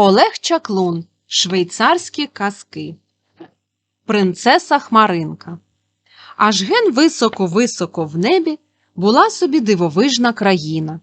Олег Чаклун. Швейцарські казки. Принцеса Хмаринка. Аж ген високо-високо в небі була собі дивовижна країна.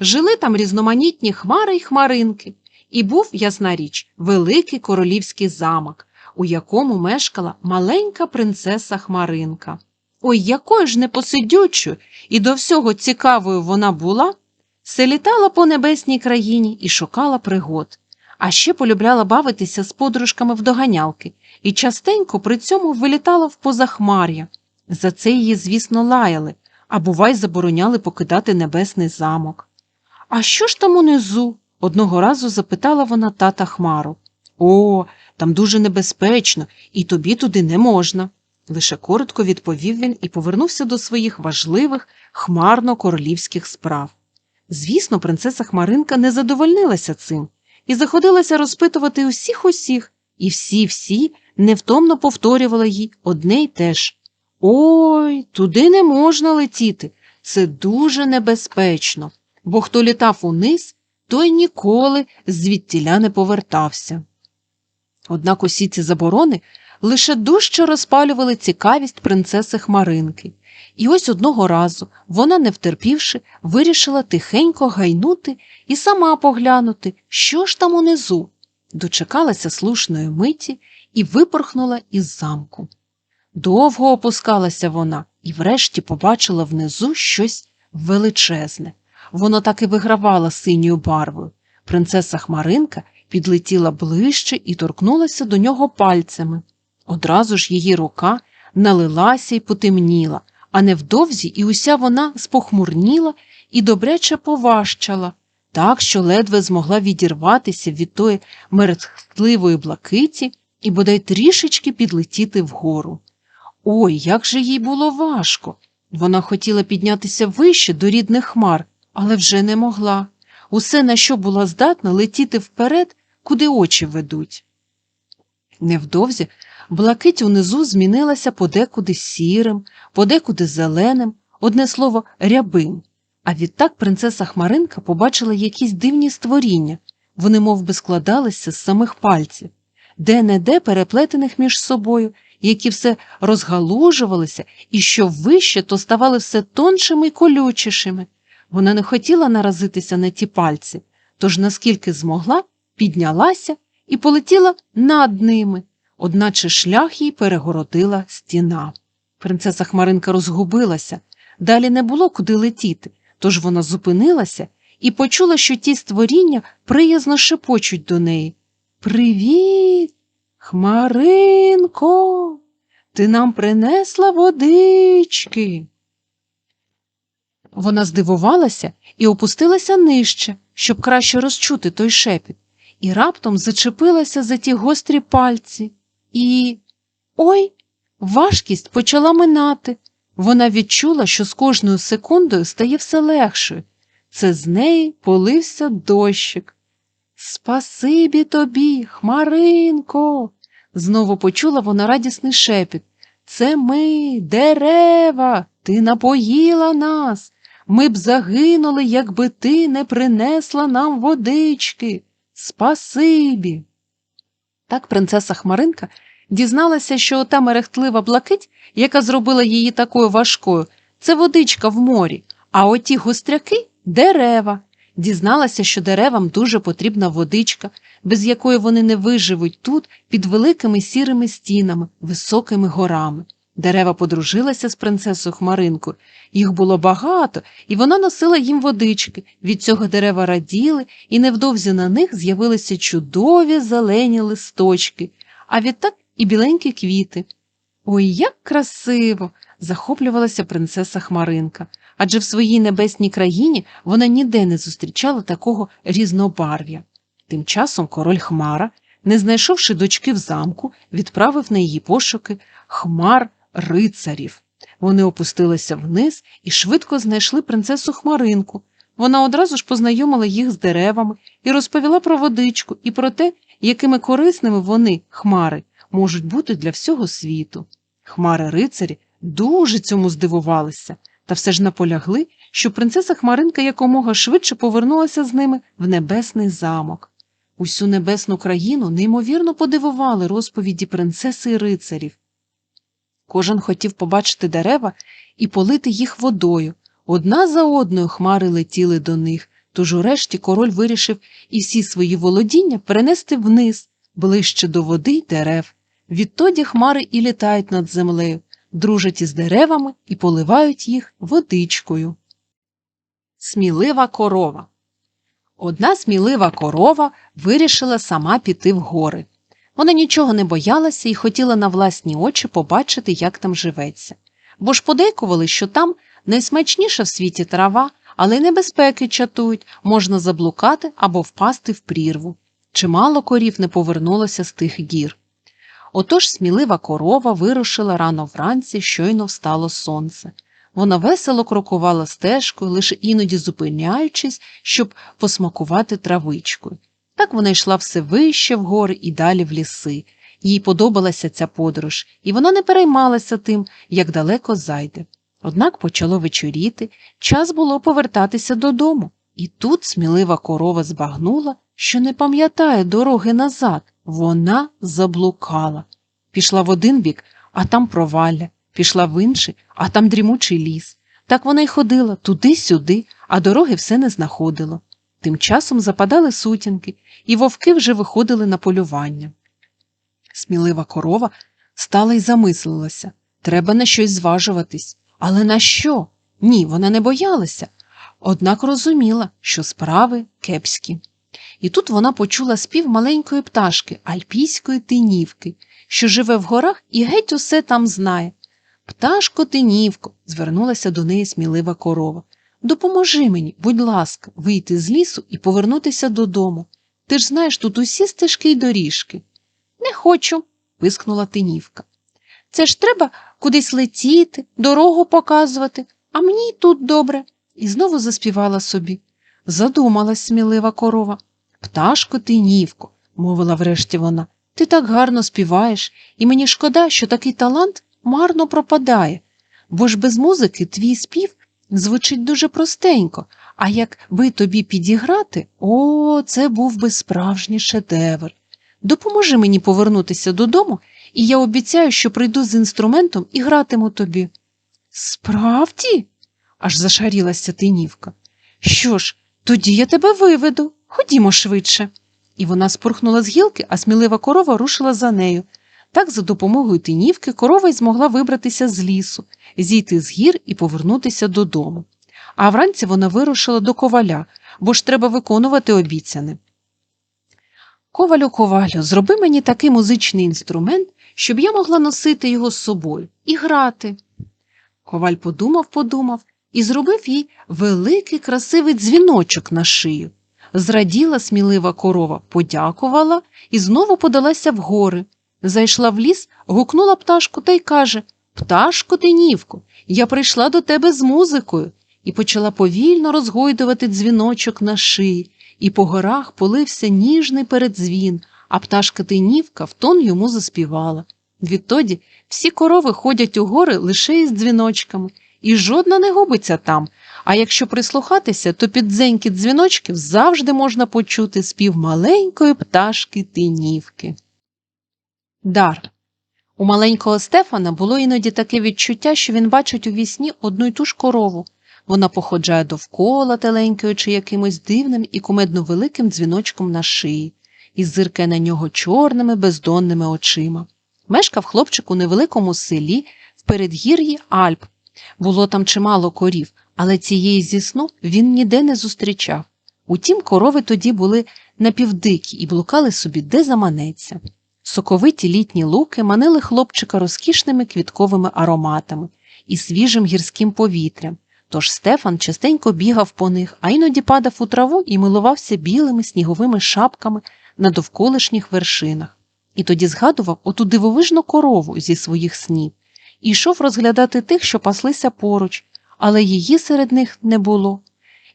Жили там різноманітні хмари й хмаринки, і був, ясна річ, великий королівський замок, у якому мешкала маленька принцеса Хмаринка. Ой, якою ж непосидючою і до всього цікавою вона була, все літала по небесній країні і шукала пригод, а ще полюбляла бавитися з подружками в доганялки і частенько при цьому вилітала в позахмар'я. За це її, звісно, лаяли, а бувай забороняли покидати небесний замок. А що ж там унизу? одного разу запитала вона тата Хмару. О, там дуже небезпечно, і тобі туди не можна. Лише коротко відповів він і повернувся до своїх важливих хмарно-королівських справ. Звісно, принцеса Хмаринка не задовольнилася цим і заходилася розпитувати усіх усіх, і всі-всі невтомно повторювали їй одне й те ж. Ой, туди не можна летіти. Це дуже небезпечно, бо хто літав униз, той ніколи звідтіля не повертався. Однак усі ці заборони лише дужче розпалювали цікавість принцеси Хмаринки, і ось одного разу вона, не втерпівши, вирішила тихенько гайнути і сама поглянути, що ж там унизу. Дочекалася слушної миті і випорхнула із замку. Довго опускалася вона і врешті побачила внизу щось величезне. Воно так і вигравало синьою барвою. Принцеса Хмаринка підлетіла ближче і торкнулася до нього пальцями. Одразу ж її рука налилася і потемніла, а невдовзі і уся вона спохмурніла і добряче поважчала, так що ледве змогла відірватися від тої мерехтливої блакиті і бодай трішечки підлетіти вгору. Ой, як же їй було важко. Вона хотіла піднятися вище до рідних хмар, але вже не могла. Усе, на що була здатна, летіти вперед, куди очі ведуть. Невдовзі блакить унизу змінилася подекуди сірим, подекуди зеленим, одне слово, рябим. А відтак принцеса Хмаринка побачила якісь дивні створіння, вони мов би, складалися з самих пальців, де-не-де переплетених між собою, які все розгалужувалися і що вище, то ставали все тоншими й колючішими. Вона не хотіла наразитися на ті пальці, тож, наскільки змогла, піднялася і полетіла над ними, одначе шлях їй перегородила стіна. Принцеса Хмаринка розгубилася, далі не було куди летіти, тож вона зупинилася і почула, що ті створіння приязно шепочуть до неї. Привіт, Хмаринко, ти нам принесла водички. Вона здивувалася і опустилася нижче, щоб краще розчути той шепіт, і раптом зачепилася за ті гострі пальці. І. Ой, важкість почала минати. Вона відчула, що з кожною секундою стає все легшою. Це з неї полився дощик. Спасибі тобі, Хмаринко. Знову почула вона радісний шепіт. Це ми, дерева, ти напоїла нас. Ми б загинули, якби ти не принесла нам водички. Спасибі. Так принцеса Хмаринка дізналася, що ота мерехтлива блакить, яка зробила її такою важкою, це водичка в морі, а оті гостряки дерева. Дізналася, що деревам дуже потрібна водичка, без якої вони не виживуть тут під великими сірими стінами, високими горами. Дерева подружилися з принцесою Хмаринкою. Їх було багато, і вона носила їм водички. Від цього дерева раділи, і невдовзі на них з'явилися чудові зелені листочки, а відтак і біленькі квіти. Ой, як красиво! захоплювалася принцеса Хмаринка, адже в своїй небесній країні вона ніде не зустрічала такого різнобарв'я. Тим часом король Хмара, не знайшовши дочки в замку, відправив на її пошуки хмар рицарів. Вони опустилися вниз і швидко знайшли принцесу Хмаринку. Вона одразу ж познайомила їх з деревами і розповіла про водичку і про те, якими корисними вони, хмари, можуть бути для всього світу. Хмари рицарі дуже цьому здивувалися, та все ж наполягли, що принцеса Хмаринка якомога швидше повернулася з ними в небесний замок. Усю небесну країну неймовірно подивували розповіді принцеси і рицарів. Кожен хотів побачити дерева і полити їх водою. Одна за одною хмари летіли до них, тож урешті король вирішив і всі свої володіння перенести вниз, ближче до води й дерев. Відтоді хмари і літають над землею, дружать із деревами і поливають їх водичкою. Смілива корова Одна смілива корова вирішила сама піти в гори. Вона нічого не боялася і хотіла на власні очі побачити, як там живеться. Бо ж подейкували, що там найсмачніша в світі трава, але й небезпеки чатують, можна заблукати або впасти в прірву. Чимало корів не повернулося з тих гір. Отож смілива корова вирушила рано вранці, щойно встало сонце. Вона весело крокувала стежкою, лише іноді зупиняючись, щоб посмакувати травичкою. Так вона йшла все вище в гори і далі в ліси. Їй подобалася ця подорож, і вона не переймалася тим, як далеко зайде. Однак почало вечоріти, час було повертатися додому, і тут смілива корова збагнула, що не пам'ятає дороги назад. Вона заблукала. Пішла в один бік, а там провалля, пішла в інший, а там дрімучий ліс. Так вона й ходила туди-сюди, а дороги все не знаходила. Тим часом западали сутінки, і вовки вже виходили на полювання. Смілива корова стала й замислилася треба на щось зважуватись. Але на що? Ні, вона не боялася, однак розуміла, що справи кепські. І тут вона почула спів маленької пташки, альпійської тинівки, що живе в горах і геть усе там знає. Пташко тинівко, звернулася до неї смілива корова. Допоможи мені, будь ласка, вийти з лісу і повернутися додому. Ти ж знаєш тут усі стежки й доріжки. Не хочу, пискнула тинівка. Це ж треба кудись летіти, дорогу показувати, а мені й тут добре. І знову заспівала собі. Задумалась смілива корова. Пташко тинівко, мовила врешті вона, ти так гарно співаєш, і мені шкода, що такий талант марно пропадає, бо ж без музики твій спів звучить дуже простенько, а якби тобі підіграти, о, це був би справжній шедевр. Допоможи мені повернутися додому, і я обіцяю, що прийду з інструментом і гратиму тобі. Справді? аж зашарілася тинівка. Що ж, тоді я тебе виведу. Ходімо швидше. І вона спорхнула з гілки, а смілива корова рушила за нею. Так, за допомогою тинівки, корова й змогла вибратися з лісу, зійти з гір і повернутися додому. А вранці вона вирушила до коваля, бо ж треба виконувати обіцяне. Ковалю, ковалю, зроби мені такий музичний інструмент, щоб я могла носити його з собою і грати. Коваль подумав, подумав і зробив їй великий красивий дзвіночок на шию. Зраділа смілива корова, подякувала і знову подалася в гори. Зайшла в ліс, гукнула пташку та й каже Пташко тинівко, я прийшла до тебе з музикою і почала повільно розгойдувати дзвіночок на шиї, і по горах полився ніжний передзвін, а пташка тинівка в тон йому заспівала. Відтоді всі корови ходять у гори лише із дзвіночками, і жодна не губиться там. А якщо прислухатися, то під дзеньки дзвіночків завжди можна почути спів маленької пташки тинівки. Дар. У маленького Стефана було іноді таке відчуття, що він бачить у вісні одну й ту ж корову. Вона походжає довкола, теленькаючи якимось дивним і кумедно великим дзвіночком на шиї, і зиркає на нього чорними бездонними очима. Мешкав хлопчик у невеликому селі в передгір'ї Альп. Було там чимало корів, але цієї зі сну він ніде не зустрічав. Утім, корови тоді були напівдикі і блукали собі, де заманеться. Соковиті літні луки манили хлопчика розкішними квітковими ароматами і свіжим гірським повітрям. Тож Стефан частенько бігав по них, а іноді падав у траву і милувався білими сніговими шапками на довколишніх вершинах. І тоді згадував оту дивовижну корову зі своїх снів і йшов розглядати тих, що паслися поруч, але її серед них не було.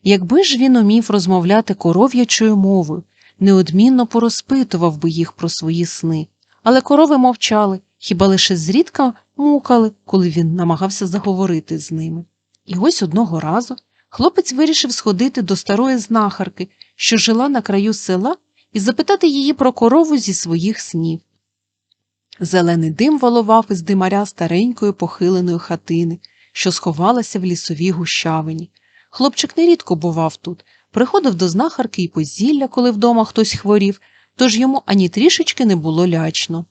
Якби ж він умів розмовляти коров'ячою мовою, неодмінно порозпитував би їх про свої сни. Але корови мовчали, хіба лише зрідка мукали, коли він намагався заговорити з ними. І ось одного разу хлопець вирішив сходити до старої знахарки, що жила на краю села, і запитати її про корову зі своїх снів. Зелений дим валував із димаря старенької похиленої хатини, що сховалася в лісовій гущавині. Хлопчик нерідко бував тут, приходив до знахарки і позілля, коли вдома хтось хворів, тож йому ані трішечки не було лячно.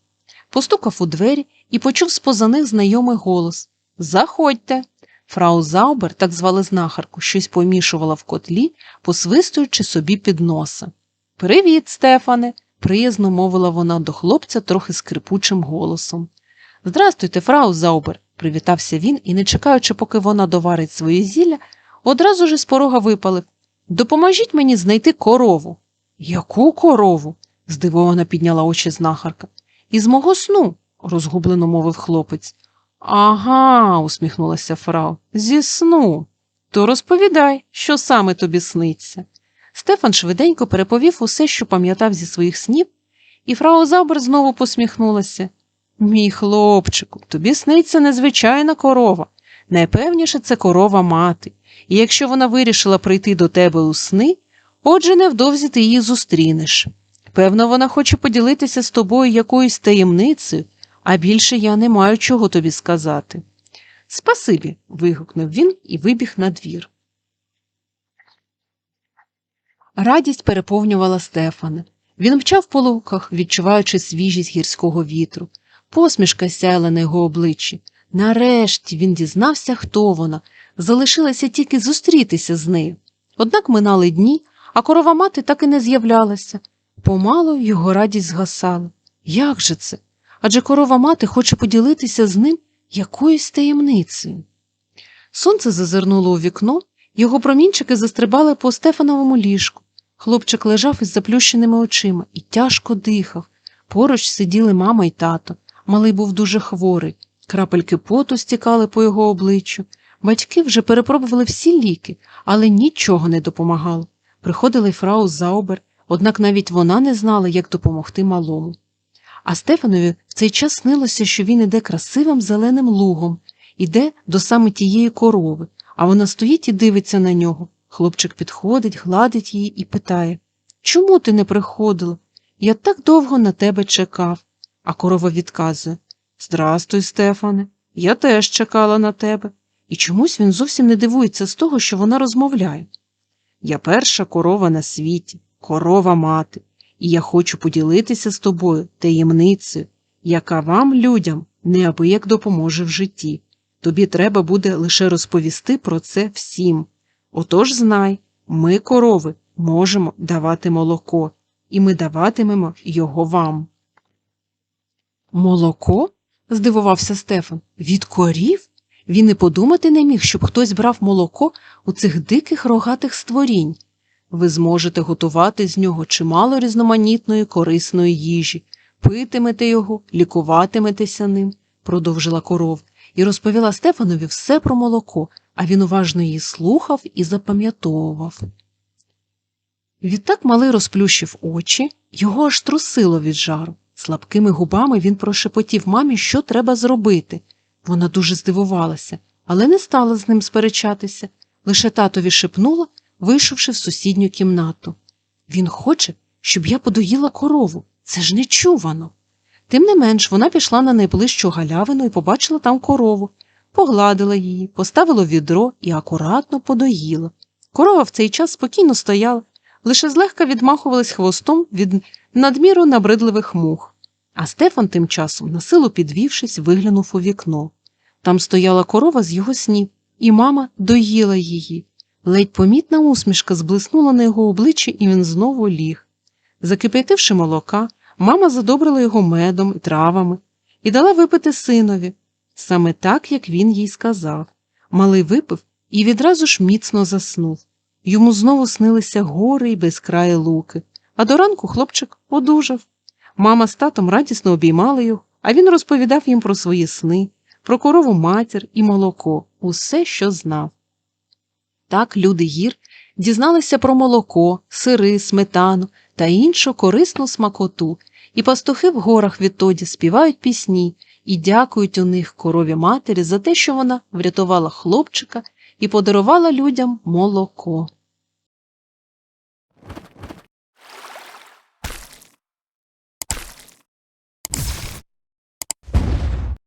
Постукав у двері і почув з-поза них знайомий голос Заходьте. Фрау Заубер, так звали знахарку, щось помішувала в котлі, посвистуючи собі під носа. Привіт, Стефане, приязно мовила вона до хлопця трохи скрипучим голосом. Здрастуйте, фрау Заубер, привітався він і, не чекаючи, поки вона доварить своє зілля, одразу ж з порога випалив. Допоможіть мені знайти корову. Яку корову? здивовано підняла очі знахарка. Із мого сну, розгублено мовив хлопець. Ага, усміхнулася фрау. Зі сну. То розповідай, що саме тобі сниться. Стефан швиденько переповів усе, що пам'ятав зі своїх снів, і фрау Забер знову посміхнулася. Мій хлопчику, тобі сниться незвичайна корова. Найпевніше це корова мати, і якщо вона вирішила прийти до тебе у сни, отже, невдовзі ти її зустрінеш. Певно, вона хоче поділитися з тобою якоюсь таємницею, а більше я не маю чого тобі сказати. Спасибі. вигукнув він і вибіг на двір. Радість переповнювала Стефана. Він мчав по луках, відчуваючи свіжість гірського вітру. Посмішка сяяла на його обличчі. Нарешті він дізнався, хто вона. Залишилося тільки зустрітися з нею. Однак минали дні, а корова мати так і не з'являлася. Помалу його радість згасала. Як же це? Адже корова мати хоче поділитися з ним якоюсь таємницею. Сонце зазирнуло у вікно, його промінчики застрибали по Стефановому ліжку. Хлопчик лежав із заплющеними очима і тяжко дихав. Поруч сиділи мама й тато. Малий був дуже хворий. Крапельки поту стікали по його обличчю. Батьки вже перепробували всі ліки, але нічого не допомагало. Приходила й фрау Заубер, однак навіть вона не знала, як допомогти малому. А Стефанові в цей час снилося, що він іде красивим зеленим лугом, іде до саме тієї корови, а вона стоїть і дивиться на нього. Хлопчик підходить, гладить її і питає Чому ти не приходила? Я так довго на тебе чекав. А корова відказує Здрастуй, Стефане, я теж чекала на тебе. І чомусь він зовсім не дивується з того, що вона розмовляє. Я перша корова на світі, корова мати, і я хочу поділитися з тобою таємницею, яка вам, людям, неабияк допоможе в житті. Тобі треба буде лише розповісти про це всім. Отож знай, ми, корови, можемо давати молоко, і ми даватимемо його вам. Молоко? здивувався Стефан. Від корів? Він і подумати не міг, щоб хтось брав молоко у цих диких рогатих створінь. Ви зможете готувати з нього чимало різноманітної корисної їжі, питимете його, лікуватиметеся ним, продовжила коров, і розповіла Стефанові все про молоко, а він уважно її слухав і запам'ятовував. Відтак малий розплющив очі, його аж трусило від жару. Слабкими губами він прошепотів мамі, що треба зробити. Вона дуже здивувалася, але не стала з ним сперечатися, лише татові шепнула, вийшовши в сусідню кімнату. Він хоче, щоб я подоїла корову. Це ж нечувано. Тим не менш, вона пішла на найближчу галявину і побачила там корову, погладила її, поставила відро і акуратно подоїла. Корова в цей час спокійно стояла, лише злегка відмахувалась хвостом від надміру набридливих мух. А Стефан тим часом, насилу підвівшись, виглянув у вікно. Там стояла корова з його снів, і мама доїла її. Ледь помітна усмішка зблиснула на його обличчі, і він знову ліг. Закип'ятивши молока, мама задобрила його медом і травами і дала випити синові, саме так, як він їй сказав. Малий випив і відразу ж міцно заснув. Йому знову снилися гори й безкраї луки, а до ранку хлопчик одужав. Мама з татом радісно обіймали його, а він розповідав їм про свої сни, про корову матір і молоко, усе, що знав. Так люди гір дізналися про молоко, сири, сметану та іншу корисну смакоту, і пастухи в горах відтоді співають пісні і дякують у них корові матері за те, що вона врятувала хлопчика і подарувала людям молоко.